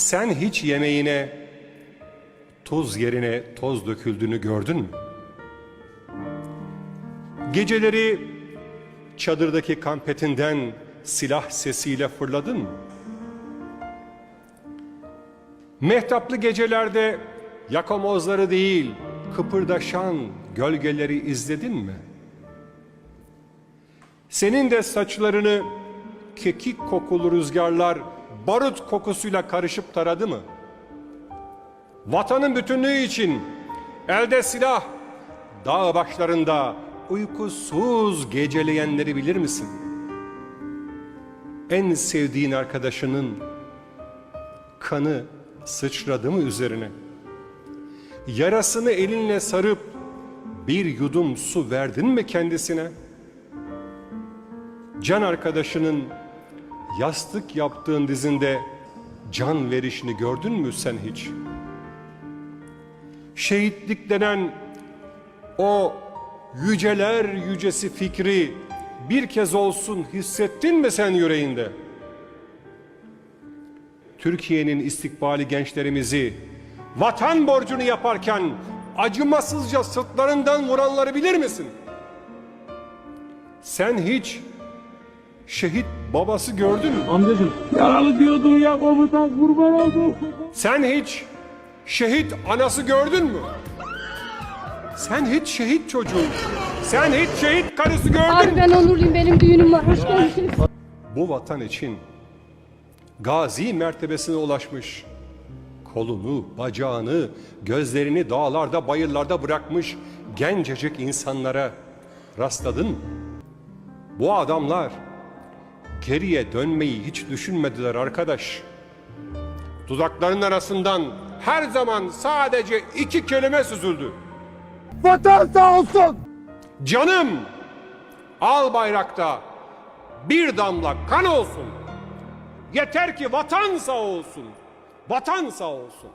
Sen hiç yemeğine tuz yerine toz döküldüğünü gördün mü? Geceleri çadırdaki kampetinden silah sesiyle fırladın mı? Mehtaplı gecelerde yakamozları değil, kıpırdaşan gölgeleri izledin mi? Senin de saçlarını kekik kokulu rüzgarlar barut kokusuyla karışıp taradı mı? Vatanın bütünlüğü için elde silah, dağ başlarında uykusuz geceleyenleri bilir misin? En sevdiğin arkadaşının kanı sıçradı mı üzerine? Yarasını elinle sarıp bir yudum su verdin mi kendisine? Can arkadaşının yastık yaptığın dizinde can verişini gördün mü sen hiç? Şehitlik denen o yüceler yücesi fikri bir kez olsun hissettin mi sen yüreğinde? Türkiye'nin istikbali gençlerimizi vatan borcunu yaparken acımasızca sırtlarından vuranları bilir misin? Sen hiç şehit babası gördün mü? Amcacım yaralı diyordun ya komutan kurban oldum. Sen hiç şehit anası gördün mü? Sen hiç şehit çocuğu, sen hiç şehit karısı gördün Abi mü? ben onurluyum benim düğünüm var. Hoş geldiniz. Bu vatan için gazi mertebesine ulaşmış, kolunu, bacağını, gözlerini dağlarda, bayırlarda bırakmış gencecik insanlara rastladın mı? Bu adamlar geriye dönmeyi hiç düşünmediler arkadaş. Dudaklarının arasından her zaman sadece iki kelime süzüldü. Vatan sağ olsun. Canım al bayrakta bir damla kan olsun. Yeter ki vatan sağ olsun. Vatan sağ olsun.